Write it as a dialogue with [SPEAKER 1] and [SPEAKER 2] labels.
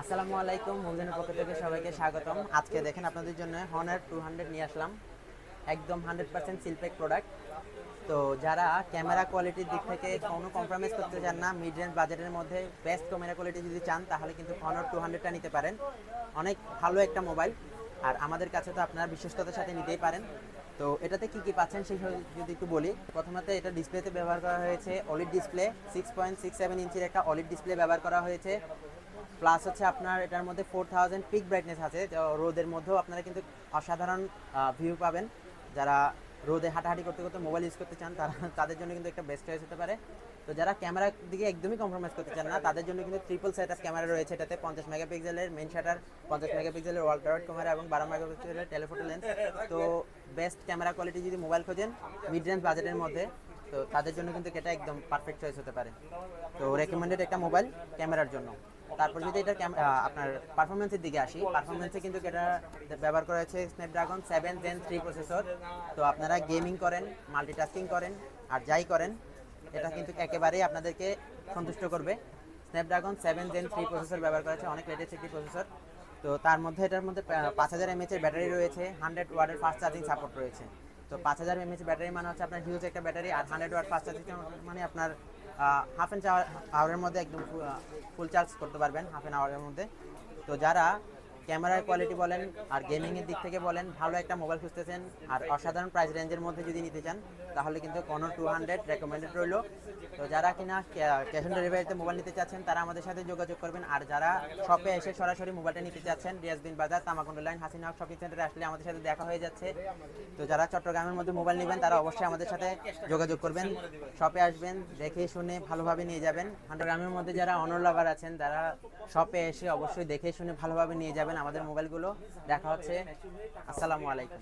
[SPEAKER 1] আসসালামু আলাইকুম মূলধনের পক্ষ থেকে সবাইকে স্বাগতম। আজকে দেখেন আপনাদের জন্য হনার টু হান্ড্রেড নিয়ে আসলাম। একদম হান্ড্রেড পার্সেন্ট সিলপেক প্রোডাক্ট তো যারা ক্যামেরা কোয়ালিটির দিক থেকে কোনো কম্প্রোমাইজ করতে চান না মিড রেঞ্জ বাজেটের মধ্যে বেস্ট ক্যামেরা কোয়ালিটি যদি চান, তাহলে কিন্তু হনার টু হান্ড্রেডটা নিতে পারেন। অনেক ভালো একটা মোবাইল আর আমাদের কাছে তো আপনারা বিশ্বস্ততার সাথে নিতেই পারেন। তো এটাতে কি কি পাচ্ছেন সেই যদি একটু বলি। প্রথমত এটা ডিসপ্লেতে ব্যবহার করা হয়েছে OLED display six point six seven ইঞ্চির একটা অলিড ডিসপ্লে ব্যবহার করা হয়েছে। প্লাস হচ্ছে আপনার এটার মধ্যে ফোর থাউজেন্ড পিক ব্রাইটনেস আছে রোদের মধ্যেও আপনারা কিন্তু অসাধারণ ভিউ পাবেন। যারা রোদে হাঁটাহাঁটি করতে করতে মোবাইল ইউজ করতে চান, তারা তাদের জন্য কিন্তু একটা বেস্ট চয়েস হতে পারে। তো যারা ক্যামেরার দিকে একদমই কম্প্রোমাইজ করতে চান না, তাদের জন্য কিন্তু ট্রিপল সেট ক্যামেরা রয়েছে এটাতে, পঞ্চাশ মেগাপিক্সেলের মেন শাটার পঞ্চাশ মেগাপিক্সেলের ওয়াল্টার ক্যামেরা এবং বারো মেগাপিক্সেলের টেলিফোটো লেন্স তো বেস্ট ক্যামেরা কোয়ালিটি যদি মোবাইল খোঁজেন মিড রেঞ্জ বাজেটের মধ্যে, তো তাদের জন্য কিন্তু এটা একদম পারফেক্ট চয়েস হতে পারে। তো রেকমেন্ডেড একটা মোবাইল ক্যামেরার জন্য। তারপর যদি এটা আপনার পারফরমেন্সের দিকে আসি পারফরমেন্সে কিন্তু এটা ব্যবহার করা হয়েছে Snapdragon seven gen three processor তো আপনারা গেমিং করেন মাল্টিটাস্কিং করেন, আর যাই করেন, এটা কিন্তু একেবারেই আপনাদেরকে সন্তুষ্ট করবে। Snapdragon seven gen three processor ব্যবহার করা হয়েছে, অনেক লেটেস্ট একটি প্রসেসর তো তার মধ্যে এটার মধ্যে পাঁচ হাজার এমএচ এর ব্যাটারি রয়েছে হান্ড্রেড ওয়ার্ডের ফাস্ট চার্জিং সাপোর্ট রয়েছে। তো পাঁচ হাজার এমএচ ব্যাটারি মানে হচ্ছে আপনার হিউজ একটা ব্যাটারি আর হান্ড্রেড ওয়াট ফাস্ট চার্জিং মানে আপনার হাফ অ্যান আওয়ারের মধ্যে একদম ফুল চার্জ করতে পারবেন হাফ অ্যান আওয়ারের মধ্যে। তো যারা ক্যামেরার কোয়ালিটি বলেন আর গেমিংয়ের দিক থেকে বলেন, ভালো একটা মোবাইল খুঁজতেছেন আর অসাধারণ প্রাইস রেঞ্জের মধ্যে যদি নিতে চান, তাহলে কিন্তু কোনো টু হান্ড্রেড রেকমেন্ডেড রইল। তো যারা কিনা ক্যাশ অন ডেলিভারিতে মোবাইল নিতে চাচ্ছেন, তারা আমাদের সাথে যোগাযোগ করবেন। আর যারা শপে এসে সরাসরি মোবাইলটা নিতে চাচ্ছেন রিয়াজবিন বাজার, তামাকুন্ড লাইন, হাসিনা শপিং সেন্টারে আসলে আমাদের সাথে দেখা হয়ে যাচ্ছে। তো যারা চট্টগ্রামের মধ্যে মোবাইল নেবেন, তারা অবশ্যই আমাদের সাথে যোগাযোগ করবেন। শপে আসবেন, দেখে শুনে ভালোভাবে নিয়ে যাবেন। চট্টগ্রামের মধ্যে যারা অনর লাভার আছেন, তারা শপে এসে অবশ্যই দেখে শুনে ভালোভাবে নিয়ে যাবেন। আমাদের মোবাইলগুলো। দেখা হচ্ছে। আসসালামু আলাইকুম।